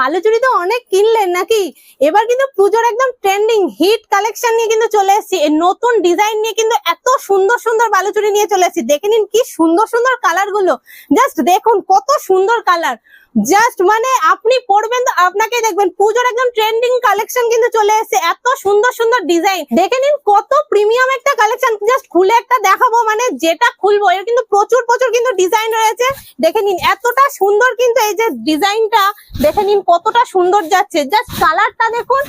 কালোচুরি তো অনেক কিনলেন নাকি? এবার কিন্তু পুজোর একদম ট্রেন্ডিং হিট কালেকশন নিয়ে কিন্তু চলে এসেছি। নতুন ডিজাইন নিয়ে কিন্তু এত সুন্দর সুন্দর বালুচুরি নিয়ে চলে এসেছি। দেখে নিন কি সুন্দর সুন্দর কালারগুলো। জাস্ট দেখুন কত সুন্দর কালার জাস্ট মানে আপনি পড়বেন তো আপনাকে দেখবেন পুজোর একদম ট্রেন্ডিং কালেকশন কিন্তু চলে এসেছে। এত সুন্দর সুন্দর ডিজাইন দেখে নিন কত প্রিমিয়াম একটা কালেকশন জাস্ট খুলে একটা দেখাবো মানে যেটা খুলবো, এর কিন্তু প্রচুর প্রচুর কিন্তু ডিজাইন রয়েছে। দেখে নিন এতটা সুন্দর কিন্তু এই যে ডিজাইনটা দেখে নিন কতটা সুন্দর যাচ্ছে। জাস্ট কালারটা দেখুন,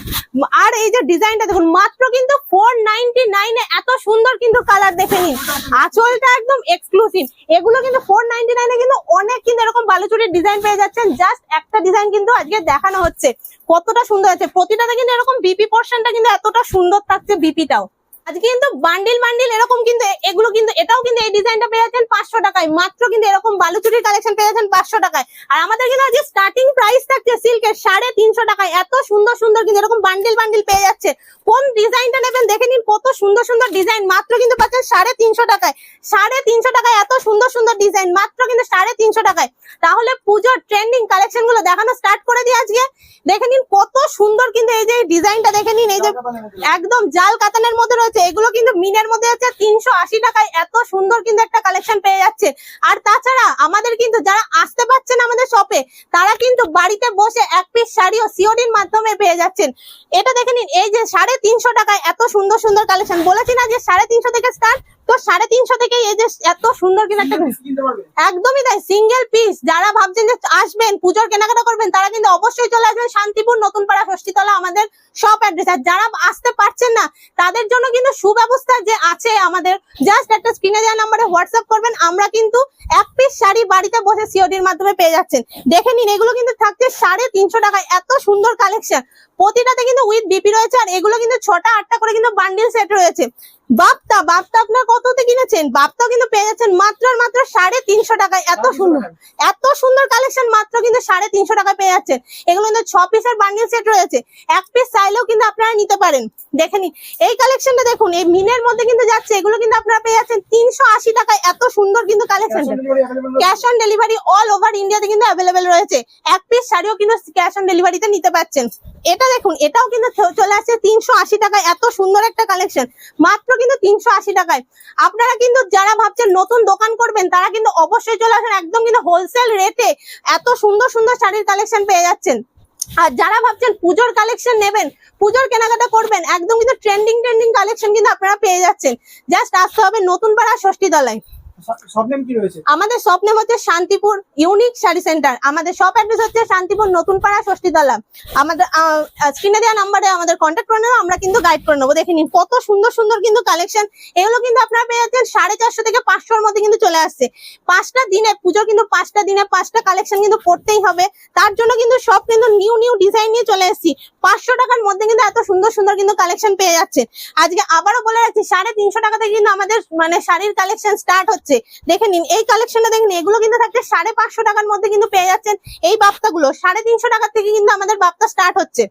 আর এই যে ডিজাইনটা দেখুন, মাত্র কিন্তু ফোর নাইনটি নাইনে এত সুন্দর কিন্তু কালার দেখে নিন। আঁচলটা একদম এক্সক্লুসিভ এগুলো কিন্তু ফোর নাইনটি নাইনে কিন্তু অনেক কিন্তু এরকম বালুচুরির ডিজাইন পেয়ে যাচ্ছেন জাস্ট একটা ডিজাইন কিন্তু আজকে দেখানো হচ্ছে। কতটা সুন্দর আছে। প্রতিটাতে কিন্তু এরকম বিপি পোর্শনটা কিন্তু এতটা সুন্দর থাকছে বিপিটাও আজকে কিন্তু বান্ডিল বান্ডিল এরকম কিন্তু এগুলো কিন্তু এটাও কিন্তু এই ডিজাইনটা পেয়ে যাচ্ছেন পাঁচশো টাকায়। মাত্র কিন্তু এরকম বালুচুরির কালেকশন পেয়ে যাচ্ছেন পাঁচশো টাকায়। আর আমাদের কিন্তু আজকে স্টার্টিং প্রাইস থাকছে সিল্কের সাড়ে তিনশো টাকায়। এত সুন্দর সুন্দর কিন্তু এরকম বান্ডিল বান্ডিল পেয়ে যাচ্ছে। কোন ডিজাইনটা নেবেন দেখে নিন কত সুন্দর সুন্দর ডিজাইন মাত্র কিন্তু পাচ্ছেন সাড়ে তিনশো টাকায়। সাড়ে তিনশো টাকায় এত সুন্দর সুন্দর ডিজাইন মাত্র কিন্তু সাড়ে তিনশো টাকায়। তাহলে পুজোর ট্রেন্ডিং কালেকশনগুলো দেখানো স্টার্ট করে দিই আজকে। দেখে নিন কত সুন্দর কিন্তু এই যে ডিজাইনটা দেখে নিন এই যে একদম জাল কাতানের মধ্যে রয়েছে। এগুলো কিন্তু মিনের মধ্যে আছে, তিনশো আশি টাকায় এত সুন্দর কিন্তু একটা কালেকশন পেয়ে যাচ্ছে। আর তাছাড়া আমাদের কিন্তু যারা আসতে পারছেন আমাদের শপে তারা কিন্তু বাড়িতে বসে এক পিস শাড়িও সিওডির মাধ্যমে পেয়ে যাচ্ছেন। এটা দেখে নিন, এই যে সাড়ে তিনশো টাকায় এত সুন্দর সুন্দর কালেকশন বলেছি না যে সাড়ে তিনশো থেকে স্টার্ট তো সাড়ে তিনশো থেকে এই যে এত সুন্দর কিন্তু একটা একদমই তাই সিঙ্গেল পিস যারা ভাবছেন যে আসবেন পুজোর কেনাকাটা করবেন তারা কিন্তু অবশ্যই চলে আসবেন শান্তিপুর নতুন পাড়া ষষ্ঠীতলা আমাদের সব অ্যাড্রেস আর যারা আসতে পারছেন না তাদের জন্য কিন্তু সুব্যবস্থা যে আছে আমাদের জাস্ট একটা স্ক্রিনে দেওয়া নাম্বারে হোয়াটসঅ্যাপ করবেন। আমরা কিন্তু এক পিস শাড়ি বাড়িতে বসে সিওডির মাধ্যমে পেয়ে যাচ্ছেন। দেখে নিন এগুলো কিন্তু থাকছে সাড়ে তিনশো টাকায়। এত সুন্দর কালেকশন প্রতিটাতে কিন্তু উইথ বিপি রয়েছে আর এগুলো কিন্তু ছটা আটটা করে কিন্তু বান্ডিল সেট রয়েছে। বাপ্তা বাপ্তা আপনার কততে কিনেছেন? বাপ্তাও কিন্তু পেয়ে যাচ্ছেন মাত্র মাত্র সাড়ে তিনশো টাকায়। এত সুন্দর এত সুন্দর কালেকশন মাত্র কিন্তু সাড়ে তিনশো টাকায় পেয়ে যাচ্ছেন। এগুলো কিন্তু ছ পিসের বান্ডিল সেট রয়েছে। এক পিস চাইলেও কিন্তু আপনারা নিতে পারেন। দেখে নিন। এই কালেকশনটা দেখুন এই মিনের মধ্যে কিন্তু যাচ্ছে এগুলো কিন্তু আপনারা পেয়ে যাচ্ছেন তিনশো আশি টাকায়। এত সুন্দর কিন্তু collection cash on delivery all over ইন্ডিয়াতে কিন্তু অ্যাভেলেবেল রয়েছে। এক পিস শাড়িও কিন্তু ক্যাশ অন ডেলিভারিতে নিতে পারছেন এটা দেখুন এটাও কিন্তু চলে আসছে তিনশো আশি টাকায়। এত সুন্দর একটা কালেকশন মাত্র কিন্তু তিনশো আশি টাকায়। আপনারা কিন্তু যারা ভাবছেন নতুন দোকান করবেন, তারা কিন্তু অবশ্যই চলে আসেন। একদম কিন্তু হোলসেল রেটে এত সুন্দর সুন্দর শাড়ির কালেকশন পেয়ে যাচ্ছেন। আর যারা ভাবছেন পুজোর কালেকশন নেবেন, পুজোর কেনাকাটা করবেন, একদম কিন্তু ট্রেন্ডিং ট্রেন্ডিং কালেকশন কিন্তু আপনারা পেয়ে যাচ্ছেন। জাস্ট আসতে হবে নতুন পাড়া ষষ্ঠী তলায় আমাদের শপ নেম হচ্ছে শান্তিপুর ইউনিক শাড়ি সেন্টার। আমাদের শপ অ্যাড্রেস হচ্ছে শান্তিপুর নতুন পাড়া ষষ্ঠীতলা। আমাদের স্ক্রিনে দেওয়া নাম্বারে আমাদের কন্ট্যাক্ট করে নেব আমরা কিন্তু গাইড করে নেব। দেখে নিন, কত সুন্দর সুন্দর কিন্তু কালেকশন এগুলো কিন্তু আপনারা পেয়ে যাচ্ছেন সাড়ে চারশো থেকে পাঁচশোর মধ্যে কিন্তু চলে আসছে। পাঁচটা দিনে পুজো কিন্তু পাঁচটা দিনে পাঁচটা কালেকশন কিন্তু করতেই হবে। তার জন্য কিন্তু সব কিন্তু নিউ নিউ ডিজাইন নিয়ে চলে এসেছি। পাঁচশো টাকার মধ্যে কিন্তু এত সুন্দর সুন্দর কিন্তু কালেকশন পেয়ে যাচ্ছে। আজকে আবারও বলে রাখছি, সাড়ে তিনশো টাকা থেকে কিন্তু আমাদের মানে শাড়ির কালেকশন স্টার্ট হচ্ছে। দেখে নিন, এই কালেকশনটা দেখেন এগুলো কিন্তু থাকছে সাড়ে পাঁচশো টাকার মধ্যে কিন্তু পেয়ে যাচ্ছেন এই বাপ্তাগুলো। সাড়ে তিনশো টাকার থেকে কিন্তু আমাদের বাপ্তা স্টার্ট হচ্ছে।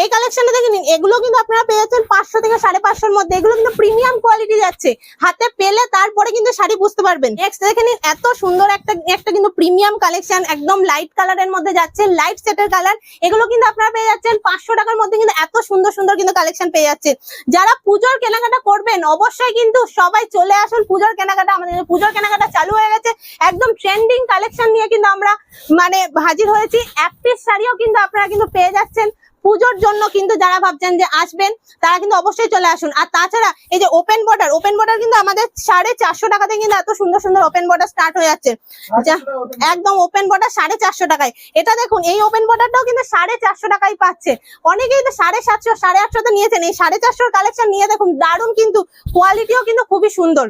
এই কালেকশনটা দেখে নিন এগুলো কিন্তু আপনারা পেয়ে যাচ্ছেন পাঁচশো থেকে সাড়ে পাঁচশোর মধ্যে। এগুলো কিন্তু প্রিমিয়াম কোয়ালিটি যাচ্ছে। হাতে পেলে তারপরে কিন্তু শাড়ি বুঝতে পারবেন। নেক্সট দেখে নিন এত সুন্দর একটা একটা কিন্তু প্রিমিয়াম কালেকশন একদম লাইট কালারের মধ্যে যাচ্ছে লাইট সেটের কালার এগুলো কিন্তু আপনারা পেয়ে যাচ্ছেন পাঁচশো টাকার মধ্যে কিন্তু এত সুন্দর সুন্দর কিন্তু কালেকশন পেয়ে যাচ্ছেন। যারা পুজোর কেনাকাটা করবেন, অবশ্যই কিন্তু সবাই চলে আসুন পুজোর কেনাকাটা। আমাদের পুজোর কেনাকাটা চালু হয়ে গেছে। একদম ট্রেন্ডিং কালেকশন নিয়ে কিন্তু আমরা মানে হাজির হয়েছি। এক পিস শাড়িও কিন্তু আপনারা কিন্তু পেয়ে যাচ্ছেন। পুজোর জন্য কিন্তু যারা ভাবছেন যে আসবেন তারা কিন্তু অবশ্যই চলে আসুন। আর তাছাড়া এই যে ওপেন বর্ডার ওপেন বর্ডার কিন্তু আমাদের সাড়ে চারশো টাকাতে কিন্তু এত সুন্দর সুন্দর ওপেন বর্ডার স্টার্ট হয়ে যাচ্ছে। একদম ওপেন বর্ডার সাড়ে চারশো টাকায়। এটা দেখুন এই ওপেন বর্ডারটাও কিন্তু সাড়ে চারশো টাকায় পাচ্ছে। অনেকেই তো সাড়ে সাতশো সাড়ে আটশো আটশোতে নিয়েছেন। এই সাড়ে চারশোর কালেকশন নিয়ে দেখুন দারুণ কিন্তু কোয়ালিটিও কিন্তু খুবই সুন্দর।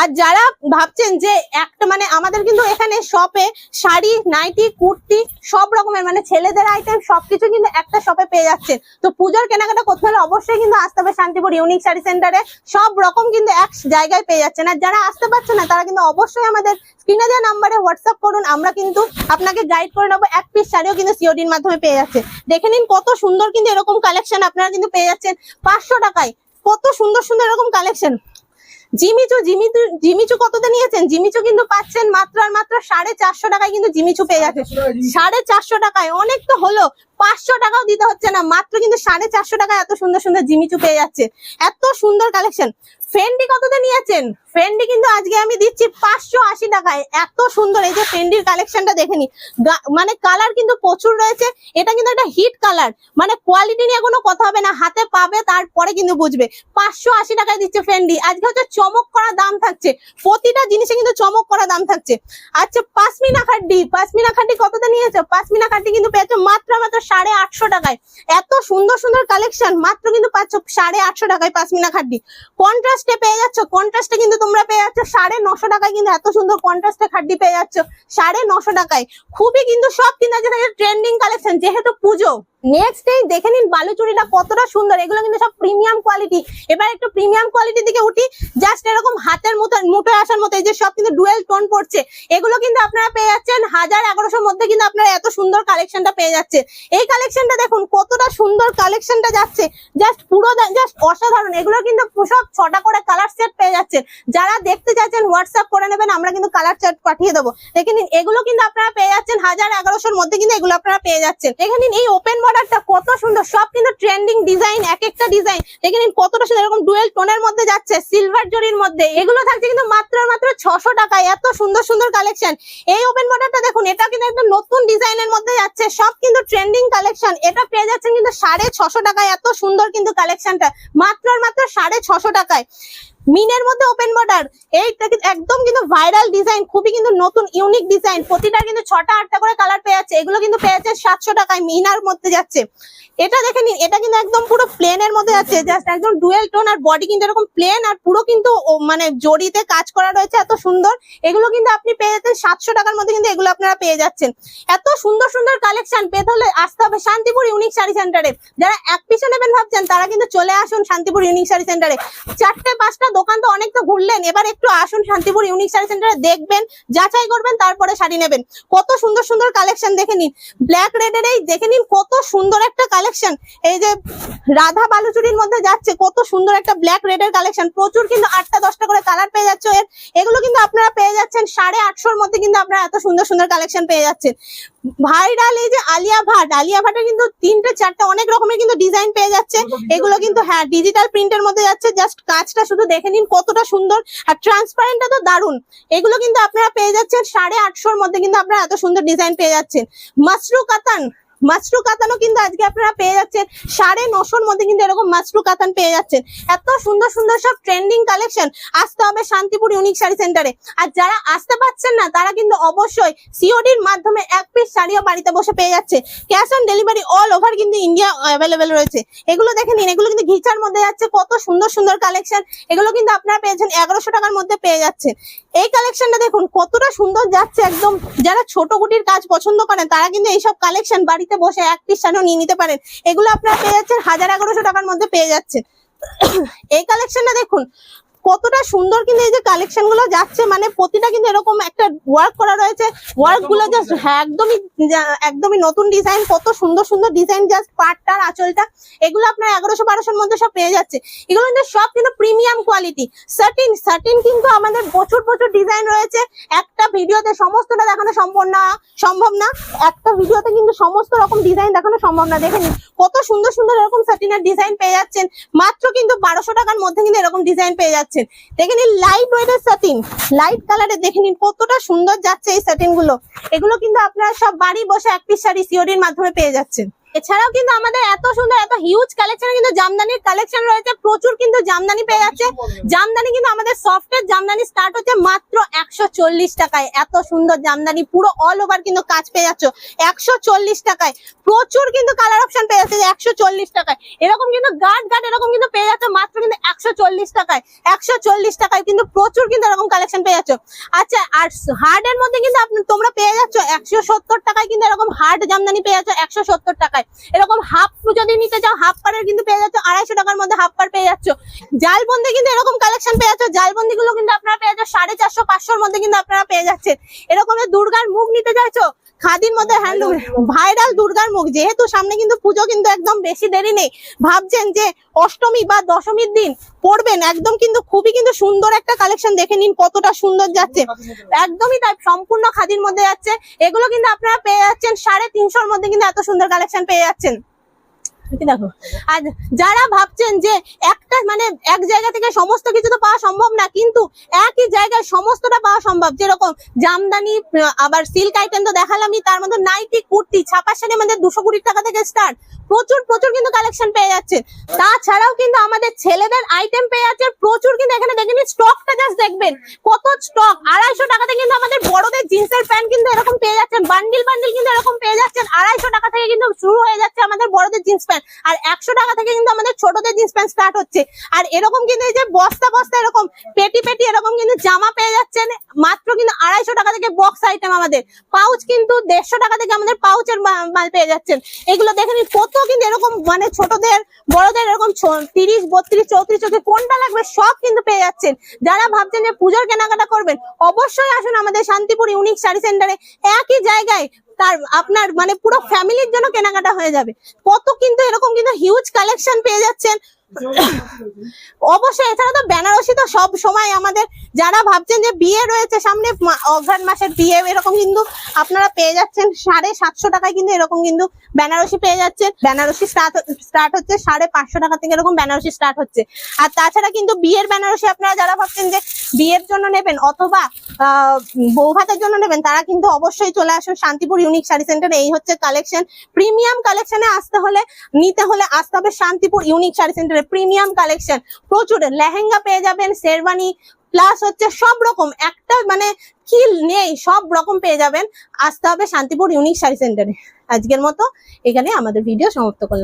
আর যারা ভাবছেন যে একটা মানে আমাদের কিন্তু এখানে শপে শাড়ি, নাইটি, কুর্তি সব রকমের মানে ছেলেদের আইটেম সবকিছু কিন্তু একটা শপে পেয়ে যাচ্ছেন। তো পুজোর কেনাকাটা করতে হলে অবশ্যই কিন্তু আসতে হবে শান্তিপুর ইউনিক শাড়ি সেন্টারে সব রকম কিন্তু এক জায়গায় পেয়ে যাচ্ছেন। আর যারা আসতে পারছে না, তারা কিন্তু অবশ্যই আমাদের স্ক্রিনে দেওয়া নাম্বারে হোয়াটসঅ্যাপ করুন। আমরা কিন্তু আপনাকে গাইড করে নেব। এক পিস শাড়িও কিন্তু সিওডির মাধ্যমে পেয়ে যাচ্ছে। দেখে নিন কত সুন্দর কিন্তু এরকম কালেকশন আপনারা কিন্তু পেয়ে যাচ্ছেন। পাঁচশো টাকায়। কত সুন্দর সুন্দর এরকম কালেকশন জিমিচু জিমিচু জিমিচু কততে নিয়েছেন? জিমিচু কিন্তু পাচ্ছেন মাত্র আর মাত্র সাড়ে চারশো টাকায় কিন্তু জিমিচু পেয়ে যাচ্ছে। সাড়ে চারশো টাকায় অনেক তো হলো, পাঁচশো টাকাও দিতে হচ্ছে না, মাত্র কিন্তু সাড়ে চারশো টাকায় এত সুন্দর সুন্দর জিমিচু পেয়ে যাচ্ছে। এত সুন্দর কালেকশন ফেন্ডি কততে নিয়েছেন? ফেন্ডি কিন্তু আজকে আমি দিচ্ছি পাঁচশো আশি টাকায়। এত সুন্দর, এই যে ফেন্ডির কালেকশনটা দেখে নি। মানে কালার কিন্তু প্রচুর রয়েছে। এটা কিন্তু একটা হিট কালার মানে কোয়ালিটি নিয়ে কোনো কথা হবে না। হাতে পাবে, তারপরে কিন্তু বুঝবে। পাঁচশো আশি টাকায় দিচ্ছে ফেন্ডি আজকে হচ্ছে চমক করা দাম থাকছে। প্রতিটা জিনিসে কিন্তু চমক করা দাম থাকছে। আচ্ছা পাঁচমিনা খাড্ডি। পাসমিনা খাড্ডি কততে নিয়েছে? পাঁচমিনা খাড্ডি কিন্তু পেয়েছ মাত্র মাত্র সাড়ে আটশো টাকায়। এত সুন্দর সুন্দর কালেকশন মাত্র কিন্তু পাচ্ছ সাড়ে আটশো টাকায় পাসমিনা খাড্ডি। কন্ট্রাস্টে পেয়ে যাচ্ছ। কন্ট্রাস্টে কিন্তু তোমরা পেয়ে যাচ্ছ সাড়ে নশো টাকায় কিন্তু এত সুন্দর কন্ট্রাস্টে খাড্ডি পেয়ে যাচ্ছ। সাড়ে নশো টাকায়। খুবই কিন্তু সব কিন্তু আজকে ট্রেন্ডিং কালেকশন যেহেতু পুজো। নেক্সট এই দেখে নিন বালুচুরিটা কতটা সুন্দর। এগুলো কিন্তু সব প্রিমিয়াম কোয়ালিটি এবার একটু প্রিমিয়াম কোয়ালিটির দিকে উঠি। জাস্ট এরকম হাতের মতো, মুঠো আসার মতো, এই যে সব কিন্তু ডুয়েল টোন পড়ছে এগুলো কিন্তু আপনারা পেয়ে যাচ্ছেন হাজার এগারোশোর মধ্যে কিন্তু আপনারা এত সুন্দর কালেকশনটা পেয়ে যাচ্ছে। এই কালেকশনটা দেখুন, কতটা সুন্দর কালেকশনটা যাচ্ছে। জাস্ট পুরো জাস্ট অসাধারণ। এগুলো কিন্তু সব ছটা করে কালার সেট পেয়ে যাচ্ছেন। যারা দেখতে চাচ্ছেন হোয়াটসঅ্যাপ করে নেবেন, আমরা কিন্তু কালার চার্ট পাঠিয়ে দেবো। দেখে নিন, এগুলো কিন্তু আপনারা পেয়ে যাচ্ছেন হাজার এগারোশোর মধ্যে কিন্তু এগুলো আপনারা পেয়ে যাচ্ছেন। দেখে নিন, এই ওপেন বর্ডারটা কত সুন্দর, সব কিন্তু ট্রেন্ডিং ডিজাইন এক একটা ডিজাইন দেখে নিন কতটা সুন্দর, এরকম ডুয়েল টোনের মধ্যে যাচ্ছে সিলভার জরির মধ্যে। এগুলো থাকছে কিন্তু মাত্র মাত্র ছশো টাকায়, এত সুন্দর সুন্দর কালেকশন এই ওপেন বর্ডারটা দেখুন, এটা কিন্তু একদম নতুন ডিজাইনের মধ্যে যাচ্ছে, সব কিন্তু ট্রেন্ডিং কালেকশন এটা পেয়ে যাচ্ছেন কিন্তু সাড়ে ছশো টাকায়, এত সুন্দর কিন্তু কালেকশনটা মাত্র মাত্র সাড়ে ছশো টাকায়। মিনের মধ্যে ওপেন বর্ডার এইটা কিন্তু একদম কিন্তু ভাইরাল ডিজাইন খুবই কিন্তু নতুন ইউনিক ডিজাইন প্রতিটা কিন্তু ছটা, আটটা করে কালার পেয়ে যাচ্ছে। এগুলো কিন্তু পেয়ে যাচ্ছে সাতশো টাকায়, মিনার মধ্যে যাচ্ছে। এটা দেখে নিন, এটা কিন্তু একদম পুরো প্লেনের মধ্যে যাচ্ছে। জাস্ট একদম ডুয়েল টোন আর বডি কিন্তু এরকম প্লেন আর পুরো কিন্তু মানে জড়িতে কাজ করা রয়েছে, এত সুন্দর। এগুলো কিন্তু আপনি পেয়ে যাচ্ছেন সাতশো টাকার মধ্যে কিন্তু এগুলো আপনারা পেয়ে যাচ্ছেন। এত সুন্দর সুন্দর কালেকশন পেতে হলে আসতে হবে শান্তিপুর ইউনিক শাড়ি সেন্টারে যারা এক পিছু নেবেন ভাবছেন, তারা কিন্তু চলে আসুন শান্তিপুর ইউনিক শাড়ি সেন্টারে চারটে, পাঁচটা দোকান তো অনেক তো ঘুরলেন। এবার একটু আসুন শান্তিপুর ইউনিক শাড়ি সেন্টারে দেখবেন যাচাই করবেন তারপরে শাড়ি নেবেন। কত সুন্দর সুন্দর কালেকশন দেখে নিন। ব্ল্যাক রেডের এই দেখে নিন কত সুন্দর একটা কালেকশন এই যে রাধা বালুচুরির মধ্যে যাচ্ছে কত সুন্দর একটা ব্ল্যাক রেডের কালেকশন প্রচুর কিন্তু আটটা দশটা করে কালার পেয়ে যাচ্ছে এর এগুলো কিন্তু আপনারা পেয়ে যাচ্ছেন সাড়ে আটশোর মধ্যে কিন্তু আপনারা এত সুন্দর সুন্দর কালেকশন পেয়ে যাচ্ছেন। ভাইরাল এই যে আলিয়া ভাট আলিয়া ভাটের কিন্তু তিনটে চারটে অনেক রকমের কিন্তু ডিজাইন পেয়ে যাচ্ছে। এগুলো কিন্তু হ্যাঁ ডিজিটাল প্রিন্টের মধ্যে যাচ্ছে জাস্ট কাজটা শুধু দেখে নিন কতটা সুন্দর। আর ট্রান্সপারেন্টটা তো দারুণ এগুলো কিন্তু আপনারা পেয়ে যাচ্ছেন সাড়ে আটশোর মধ্যে কিন্তু আপনারা এত সুন্দর ডিজাইন পেয়ে যাচ্ছেন। মাসরু কাতান মাসরু কাতানও কিন্তু আজকে আপনারা পেয়ে যাচ্ছেন। সাড়ে নশোর মধ্যে কিন্তু এরকম মাসরু কাতান পেয়ে যাচ্ছেন। এত সুন্দর সুন্দর সব ট্রেন্ডিং কালেকশন আসতে হবে শান্তিপুর ইউনিক শাড়ি সেন্টারে আর যারা আসতে পারছেন না, তারা কিন্তু অবশ্যই সিওডির মাধ্যমে এক পিস শাড়িও বাড়িতে বসে পেয়ে যাচ্ছে। Cash on delivery all over কিন্তু ইন্ডিয়া অ্যাভেলেবেল রয়েছে। এগুলো দেখে নিন, এগুলো কিন্তু ঘিচার মধ্যে যাচ্ছে। কত সুন্দর সুন্দর কালেকশন এগুলো কিন্তু আপনারা পেয়েছেন এগারোশো টাকার মধ্যে পেয়ে যাচ্ছে। এই কালেকশনটা দেখুন, কতটা সুন্দর যাচ্ছে একদম। যারা ছোট গুটির কাজ পছন্দ করেন, তারা কিন্তু এইসব কালেকশন বাড়িতে বসে এক পিস নিয়ে নিতে পারেন। এগুলো আপনারা পেয়ে যাচ্ছেন হাজার এগারোশো টাকার মধ্যে পেয়ে যাচ্ছেন। এই কালেকশনটা দেখুন কতটা সুন্দর কিন্তু এই যে কালেকশনগুলো যাচ্ছে মানে প্রতিটা কিন্তু এরকম একটা ওয়ার্ক করা রয়েছে। ওয়ার্কগুলো জাস্ট একদমই যা- একদমই নতুন ডিজাইন কত সুন্দর সুন্দর ডিজাইন জাস্ট পাটটার আঁচলটা। এগুলো আপনার এগারোশো বারোশোর মধ্যে সব পেয়ে যাচ্ছে। এগুলো কিন্তু সব কিন্তু প্রিমিয়াম কোয়ালিটি সার্টিন সার্টিন কিন্তু আমাদের প্রচুর প্রচুর ডিজাইন রয়েছে। একটা ভিডিওতে সমস্তটা দেখানো সম্ভব না সম্ভব না। একটা ভিডিওতে কিন্তু সমস্ত রকম ডিজাইন দেখানো সম্ভব না। দেখে নিন কত সুন্দর সুন্দর এরকম সার্টিনের ডিজাইন পেয়ে যাচ্ছেন। মাত্র কিন্তু বারোশো টাকার মধ্যে কিন্তু এরকম ডিজাইন পেয়ে যাচ্ছেন দেখে নিন লাইট ওয়েটের সাতিন লাইট কালারে দেখে নিন, কতটা সুন্দর যাচ্ছে এই সাটিনগুলো। এগুলো কিন্তু আপনারা সব বাড়ি বসে এক পিস শাড়ি সিওডির মাধ্যমে পেয়ে যাচ্ছেন। এছাড়াও কিন্তু আমাদের এত সুন্দর এত হিউজ কালেকশন কিন্তু জামদানির কালেকশন রয়েছে। প্রচুর কিন্তু জামদানি পেয়ে যাচ্ছে। জামদানি কিন্তু আমাদের সফটের জামদানি স্টার্ট হচ্ছে মাত্র একশো চল্লিশ টাকায়। এত সুন্দর জামদানি পুরো অল ওভার কিন্তু কাজ পেয়ে যাচ্ছ একশো চল্লিশ টাকায়। প্রচুর কিন্তু কালার অপশন পেয়ে যাচ্ছে একশো চল্লিশ টাকায়। এরকম কিন্তু গার্ড গার্ড এরকম কিন্তু পেয়ে যাচ্ছে মাত্র কিন্তু একশো চল্লিশ টাকায়। একশো চল্লিশ টাকায় কিন্তু প্রচুর কিন্তু এরকম কালেকশন পেয়ে যাচ্ছ। আচ্ছা আর হার্ড এর মধ্যে কিন্তু আপনি তোমরা পেয়ে যাচ্ছ একশো সত্তর টাকায় কিন্তু এরকম হার্ড জামদানি পেয়ে যাচ্ছ একশো সত্তর টাকায় এরকম হাফ যদি নিতে চাও হাফ পারের কিন্তু পেয়ে যাচ্ছ, আড়াইশো টাকার মধ্যে হাফ পার পেয়ে যাচ্ছ। জালবন্দি কিন্তু এরকম কালেকশন পেয়ে যাচ্ছ জালবন্দি গুলো কিন্তু আপনারা পেয়ে যাচ্ছ, সাড়ে চারশো, পাঁচশোর মধ্যে কিন্তু আপনারা পেয়ে যাচ্ছেন। এরকম দুর্গার মুখ নিতে চাইছো খাদির মধ্যে হ্যান্ডলুম ভাইরাল দুর্গার মুখ। যেহেতু সামনে কিন্তু পুজো কিন্তু একদম বেশি দেরি নেই। ভাবছেন যে অষ্টমী বা দশমীর দিন পড়বেন একদম কিন্তু খুবই কিন্তু সুন্দর একটা কালেকশন দেখে নিন কতটা সুন্দর যাচ্ছে। একদমই তাই সম্পূর্ণ খাদির মধ্যে যাচ্ছে। এগুলো কিন্তু আপনারা পেয়ে যাচ্ছেন সাড়ে তিনশোর মধ্যে কিন্তু এত সুন্দর কালেকশন পেয়ে যাচ্ছেন। আর যারা ভাবছেন যে একটা মানে এক জায়গা থেকে সমস্ত কিছু তো পাওয়া সম্ভব না, কিন্তু একই জায়গায় সমস্তটা পাওয়া সম্ভব। যেরকম জামদানি আবার সিল্ক আইটেম তো দেখালামই, তার মধ্যে নাইটি কুর্তি, ছাপার শাড়ি আমাদের দুশো কুড়ি টাকা থেকে স্টার্ট প্রচুর প্রচুর কিন্তু কালেকশন পেয়ে যাচ্ছে। তাছাড়াও কিন্তু আমাদের ছেলেদের আইটেম পেয়ে যাচ্ছে, প্রচুর কিন্তু এখানে দেখেন স্টকটা জাস্ট দেখবেন, কত স্টক আড়াইশো টাকাতে কিন্তু আমাদের বড়দের জিন্সের প্যান্ট কিন্তু এরকম পেয়ে যাচ্ছেন বান্ডিল বান্ডিল কিন্তু এরকম পেয়ে যাচ্ছেন, আড়াইশো টাকা থেকে কিন্তু শুরু হয়ে যাচ্ছে আমাদের বড়দের জিন্স প্যান্ট আর একশো টাকা থেকে কিন্তু আমাদের ছোটদের জিন্স প্যান্ট স্টার্ট হচ্ছে। আর এরকম কিন্তু এই যে বস্তা বস্তা এরকম, পেটি পেটি এরকম কিন্তু জামা পেয়ে যাচ্ছেন, মাত্র কিন্তু আড়াইশো টাকা থেকে বক্স আইটেম আমাদের। পাউচ কিন্তু দেড়শো টাকা থেকে আমাদের পাউচের মাল পেয়ে যাচ্ছেন। এগুলো দেখে নিন কত কিন্তু এরকম মানে ছোটদের, বড়দের এরকম তিরিশ, বত্রিশ, চৌত্রিশ চৌত্রিশ কোনটা লাগবে সব কিন্তু পেয়ে যাচ্ছেন। যারা ভাবছেন যে পুজোর কেনাকাটা করবেন, অবশ্যই আসুন আমাদের শান্তিপুর ইউনিক শাড়ি সেন্টারে। একই জায়গায় তার, আপনার মানে পুরো ফ্যামিলির জন্য কেনাকাটা হয়ে যাবে। কত কিন্তু এরকম কিন্তু হিউজ কালেকশন পেয়ে যাচ্ছেন। অবশ্যই, এছাড়া তো বেনারসি তো সব সময় আমাদের যারা ভাবছেন যে বিয়ে রয়েছে সামনে অঘ্রাণ মাসের বিয়ে, এরকম কিন্তু আপনারা পেয়ে যাচ্ছেন সাড়ে সাতশো টাকায় কিন্তু এরকম কিন্তু বেনারসি পেয়ে যাচ্ছেন। বেনারসি স্টার্ট স্টার্ট হচ্ছে সাড়ে পাঁচশো টাকা থেকে এরকম বেনারসি স্টার্ট হচ্ছে। আর তাছাড়া কিন্তু বিয়ের বেনারসি আপনারা যারা ভাবছেন যে বিয়ের জন্য নেবেন অথবা বউ জন্য নেবেন, তারা কিন্তু অবশ্যই চলে আসুন শান্তিপুর ইউনিক শাড়ি সেন্টারে এই হচ্ছে কালেকশন প্রিমিয়াম কালেকশনে আসতে হলে, নিতে হলে আসতে হবে শান্তিপুর ইউনিক শাড়ি সেন্টারে প্রিমিয়াম কালেকশন প্রচুর। লেহেঙ্গা পেয়ে যাবেন শেরবানি প্লাস হচ্ছে সব রকম। একটা মানে কি নেই, সব রকম পেয়ে যাবেন। আসতে হবে শান্তিপুর ইউনিক শাড়ি সেন্টারে আজকের মতো এখানে আমাদের ভিডিও সমাপ্ত করলাম।